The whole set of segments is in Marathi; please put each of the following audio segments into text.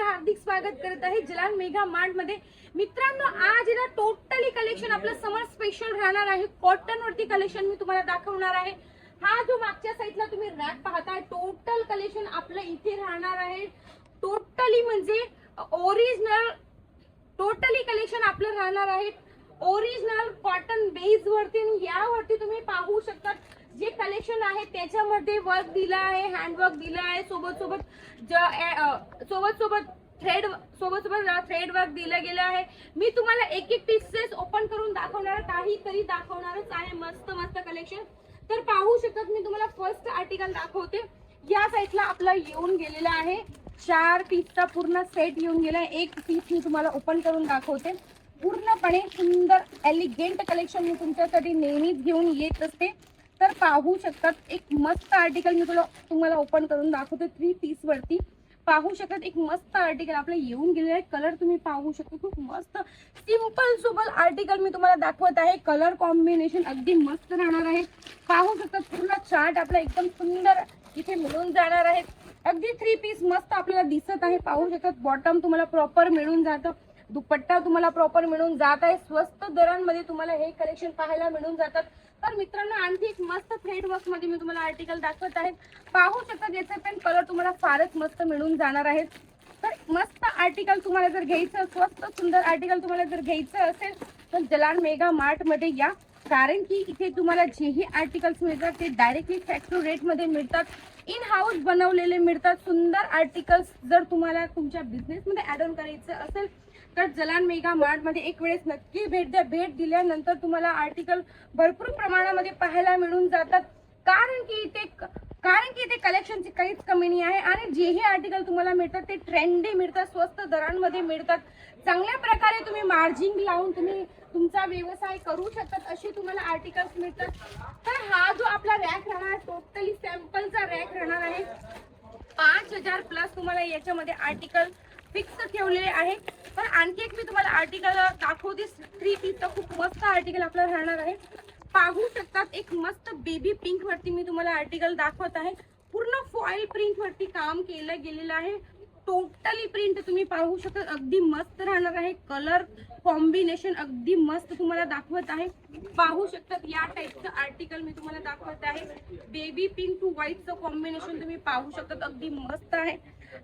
सर्वांचं हार्दिक स्वागत करत आहे जलान मेगा मार्टमध्ये. मित्रांनो आज ना टोटली कलेक्शन आपलं समर स्पेशल राहणार आहे. कॉटन वरती कलेक्शन मी तुम्हाला दाखवणार आहे. हा जो मागच्या साईडला तुम्ही रॅक पाहताय टोटल कलेक्शन आपलं इथे राहणार आहे. टोटली म्हणजे ओरिजिनल टोटली कलेक्शन आपलं राहणार आहे. ओरिजिनल कॉटन बेस वरती यावरती तुम्ही पाहू शकता. जे कलेक्शन आहे त्याच्यामध्ये वर्क दिलं आहे हँडवर्क दिलं आहे सोबत सोबत ज- सोबत सोबत थ्रेड सोबत सोबत थ्रेड वर्क दिलं गेलं आहे. मी तुम्हाला एक एक पीसेस ओपन करून दाखवणार काहीतरी दाखवणारच आहे मस्त मस्त कलेक्शन तर पाहू शकत मी तुम्हाला फर्स्ट आर्टिकल दाखवते. या साईडला आपला येऊन गेलेला आहे. चार पीसचा पूर्ण सेट येऊन गेला आहे एक पीस मी तुम्हाला ओपन करून दाखवते. पूर्णपणे सुंदर एलिगेंट कलेक्शन मी तुमच्यासाठी नेहमीच घेऊन येत असते. तर पाहू शकतात. एक मस्त आर्टिकल मी तुला तुम्हाला ओपन करून दाखवते थ्री पीस वरती. पाहू शकतात. एक मस्त आर्टिकल आपलं येऊन गेलेलं आहे. कलर तुम्ही पाहू शकता. खूप मस्त सिंपल सुबल आर्टिकल मी तुम्हाला दाखवत आहे. कलर कॉम्बिनेशन अगदी मस्त राहणार आहे. पाहू शकतात पूर्ण चार्ट आपला एकदम सुंदर इथे मिळून जाणार आहे. अगदी थ्री पीस मस्त आपल्याला दिसत आहे. पाहू शकतात. बॉटम तुम्हाला प्रॉपर मिळून जातं. दुपट्टा तुम्हाला प्रॉपर मिळून जात आहे. स्वस्त दरांमध्ये तुम्हाला हे कलेक्शन पाहायला मिळून जातात. तर मित्रांनो आणखी एक मस्त थ्रेड वर्कमध्ये मी तुम्हाला आर्टिकल दाखवत आहे. पाहू शकता याचे पण कलर तुम्हाला फारच मस्त मिळून जाणार आहेत. तर मस्त आर्टिकल तुम्हाला जर घ्यायचं स्वस्त सुंदर आर्टिकल तुम्हाला जर घ्यायचं असेल तर जलान मेगा मार्टमध्ये या. कारण की इथे तुम्हाला जेही आर्टिकल्स मिळतात ते डायरेक्टली फॅक्टरी रेटमध्ये मिळतात. इन हाऊस बनवलेले मिळतात. सुंदर आर्टिकल्स जर तुम्हाला तुमच्या बिझनेसमध्ये ऍड ऑन करायचं असेल तर जलान मेगा मार्टमध्ये एक वेळेस नक्की भेट द्या. भेट दिल्यानंतर तुम्हाला आर्टिकल भरपूर प्रमाणामध्ये पाहायला मिळून जातात. कारण की इथे कारण की इथे कलेक्शनची काहीच कमी नाही आहे आणि जेही आर्टिकल तुम्हाला मिळतात ते ट्रेंडी मिळतात स्वस्त दरांमध्ये मिळतात. चांगल्या प्रकारे तुम्ही मार्जिन लावून तुम्ही तुमचा व्यवसाय करू शकतात असे तुम्हाला आर्टिकल्स मिळतात. तर हा जो आपला रॅक राहणार टोटली सॅम्पलचा रॅक राहणार आहे. पाच हजार प्लस तुम्हाला याच्यामध्ये आर्टिकल फिक्स ठेवलेले आहे. पण आणखी एक मी तुम्हाला आर्टिकल दाखवते. थ्री पीसचं खूप मस्त आर्टिकल आपला राहणार आहे. पाहू शकतात एक मस्त बेबी पिंक वरती मी तुम्हाला आर्टिकल दाखवत आहे. पूर्ण फॉईल प्रिंट वरती काम केलं गेलेलं आहे. टोटली प्रिंट तुम्ही पाहू शकता. अगदी मस्त राहणार आहे. कलर कॉम्बिनेशन अगदी मस्त तुम्हाला दाखवत आहे. पाहू शकतात या टाईपचं आर्टिकल मी तुम्हाला दाखवत आहे. बेबी पिंक टू व्हाईटचं कॉम्बिनेशन तुम्ही पाहू शकतात अगदी मस्त आहे.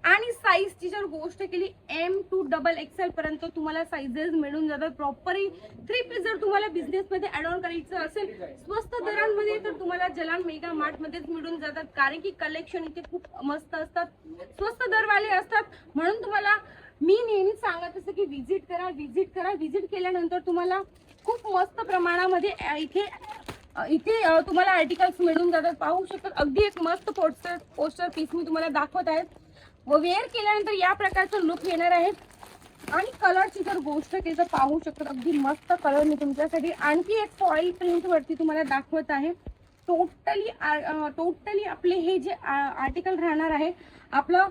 आणि साईजची जर गोष्ट केली एम टू डबल एक्सेल पर्यंत तुम्हाला साईजेस मिळून जातात. प्रॉपरली थ्री पीस जर तुम्हाला बिझनेसमध्ये ऍड ऑन करायचं असेल स्वस्त दरांमध्ये तर तुम्हाला जलान मेगा मार्टमध्येच मिळून जातात. कारण की कलेक्शन इथे खूप मस्त असतात. स्वस्त दरवाले असतात म्हणून तुम्हाला मी नेहमीच सांगत असते की व्हिजिट करा व्हिजिट करा. व्हिजिट केल्यानंतर तुम्हाला खूप मस्त प्रमाणामध्ये इथे इथे तुम्हाला आर्टिकल्स मिळून जातात. पाहू शकतात. अगदी एक मस्त पोस्टर पोस्टर पीस मी तुम्हाला दाखवत आहे. व वेअर केल्यानंतर या प्रकारचं लुक येणार आहे. आणि कलरची जर गोष्ट केली तर पाहू शकतात. अगदी मस्त कलर मी तुमच्यासाठी आणखी एक फॉईल प्रिंटवरती तुम्हाला दाखवत आहे. टोटली टोटली आपले हे जे आर्टिकल राहणार आहे आपलं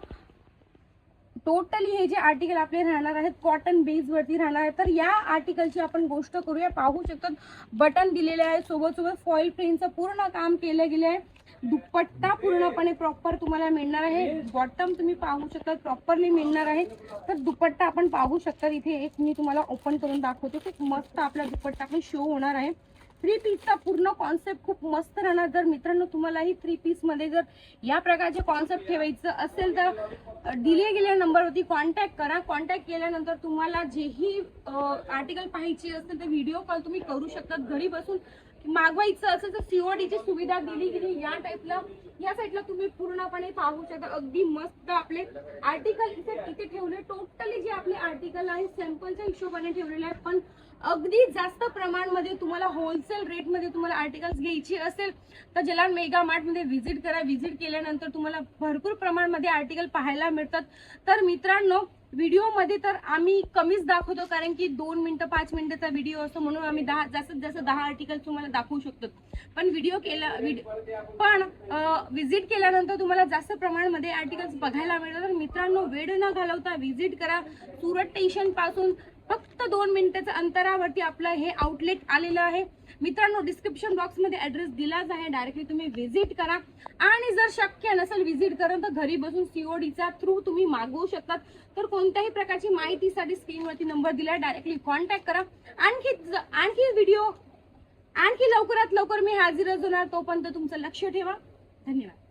टोटली हे जे आर्टिकल आपले राहणार आहेत कॉटन बेसवरती राहणार आहे तर या आर्टिकलची आपण गोष्ट करूया. पाहू शकतात बटन दिलेले आहे. सोबत सोबत फॉईल प्रिंटचं पूर्ण काम केलं गेलं आहे दुपट्टा पूर्णपणे प्रॉपर तुम्हाला मिळणार आहे. बॉटम तुम्ही पाहू शकता प्रॉपरली मिळणार आहे. तर दुपट्टा आपण पाहू शकता. इथे एक मी तुम्हाला ओपन करून दाखवते. खूप मस्त आपला दुपट्टा पण शो होणार आहे. थ्री पीसचा पूर्ण कॉन्सेप्ट खूप मस्त राहणार. जर मित्रांनो तुम्हालाही थ्री पीसमध्ये जर या प्रकारचे कॉन्सेप्ट ठेवायचं असेल तर दिले गेल्या नंबरवरती कॉन्टॅक्ट करा. कॉन्टॅक्ट केल्यानंतर तुम्हाला जेही आर्टिकल पाहायचे असेल तर व्हिडिओ कॉल तुम्ही करू शकतात. घरी बसून मागवायचं असेल तर सीओडीची सुविधा दिली गेली या टाईपला या साईडला तुम्ही पूर्णपणे पाहू शकता. अगदी मस्त आपले आर्टिकल इथे इथे ठेवले. टोटली जे आपले आर्टिकल आहे सॅम्पलच्या हिशोबाने ठेवलेले आहेत. पण अगदी जास्त प्रमाणमध्ये तुम्हाला होलसेल रेटमध्ये तुम्हाला आर्टिकल्स घ्यायची असेल तर जलान मेगा मार्टमध्ये व्हिजिट करा. व्हिजिट केल्यानंतर तुम्हाला भरपूर प्रमाणामध्ये आर्टिकल पाहायला मिळतात. तर मित्रांनो व्हिडिओमध्ये तर आम्ही कमीच दाखवतो कारण की दोन मिनटं पाच मिनिटाचा व्हिडिओ असतो म्हणून आम्ही दहा जास्तीत जास्त दहा आर्टिकल तुम्हाला दाखवू शकतो. पण व्हिडिओ केला व्हिडिओ पण व्हिजिट केल्यानंतर तुम्हाला जास्त प्रमाणामध्ये आर्टिकल्स बघायला मिळतात. तर मित्रांनो वेळ न घालवता व्हिजिट करा. सुरत स्टेशनपासून फक्त दोन मिनिटाच्या अंतरावरती आपलं हे आउटलेट आलेलं आहे. मित्रांनो डिस्क्रिप्शन बॉक्समध्ये ॲड्रेस दिलाच आहे. डायरेक्टली तुम्ही व्हिजिट करा. आणि जर शक्य नसेल व्हिजिट करा तर घरी बसून सीओडीचा थ्रू तुम्ही मागवू शकतात. तर कोणत्याही प्रकारची माहितीसाठी स्क्रीनवरती नंबर दिला डायरेक्टली कॉन्टॅक्ट करा. आणखी ज- आणखी व्हिडिओ आणखी लवकरात लवकर मी हाजीर होणार तोपर्यंत तुमचं लक्ष ठेवा. धन्यवाद.